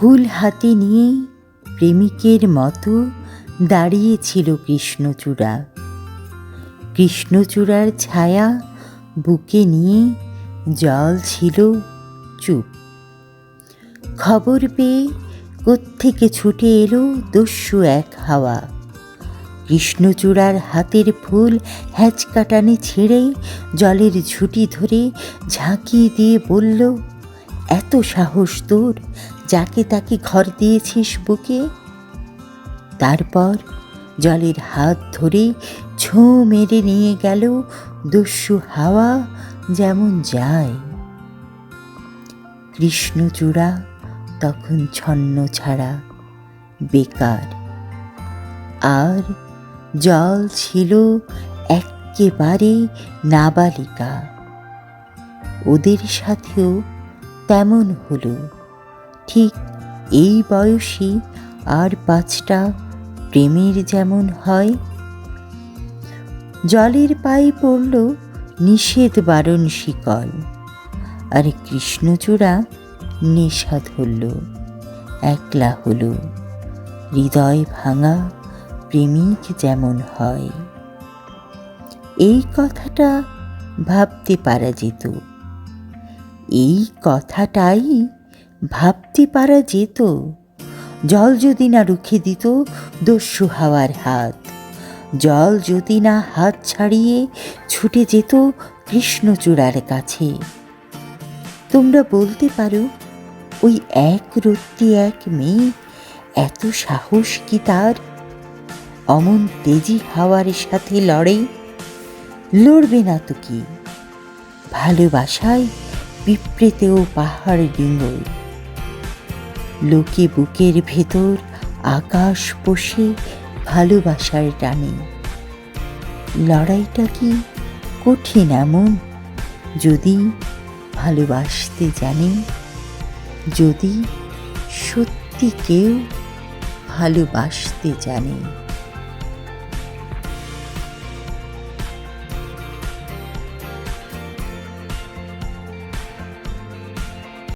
ফুল হাতে নিয়ে প্রেমিকের মতো দাঁড়িয়েছিল কৃষ্ণচূড়া। কৃষ্ণচূড়ার ছায়া বুকে নিয়ে জল ছিল চুপ। খবর পেয়ে কোত্থেকে ছুটে এলো দস্যু এক হাওয়া। কৃষ্ণচূড়ার হাতের ফুল হ্যাচকাটানে ছেড়ে জলের ঝুঁটি ধরে ঝাঁকিয়ে দিয়ে বলল এত সাহস তোর, যাকে তাকে ঘর দিয়েছিস বুকে? তারপর জলের হাত ধরে ছো মেরে নিয়ে গেল দস্যু হাওয়া যেমন যায়। কৃষ্ণচূড়া তখন ছন্ন ছাড়া বেকার। আর জল ছিল এক্কেবারে নাবালিকা। ওদের সাথেও তেমন হলো। ঠিক এই বয়সী আর পাঁচটা প্রেমের যেমন হয়। জলের পায়ে পড়ল নিষেধ বারণ শিকল। আর কৃষ্ণচূড়া নেশা ধরল, একলা হল। হৃদয় ভাঙা প্রেমিক যেমন হয়। এই কথাটা ভাবতে পারা যেত। এই কথাটাই ভাবতে পারা যেত। জল যদি না রুখে দিত দস্যু হাওয়ার হাত। জল যদি না হাত ছাড়িয়ে ছুটে যেত কৃষ্ণচূড়ার কাছে। তোমরা বলতে পারো, ওই এক রত্তি এক মেয়ে এত সাহস কি তার? অমন তেজি হাওয়ার সাথে লড়ে, লড়বে না তো কি? ভালোবাসায় পিঁপড়েতেও পাহাড় ডিঙ্গল লোকে বুকের ভেতর আকাশ পোষে ভালোবাসার টানে। লড়াইটা কি কঠিন এমন? যদি ভালোবাসতে জানে, যদি সত্যি কেউ ভালোবাসতে জানে।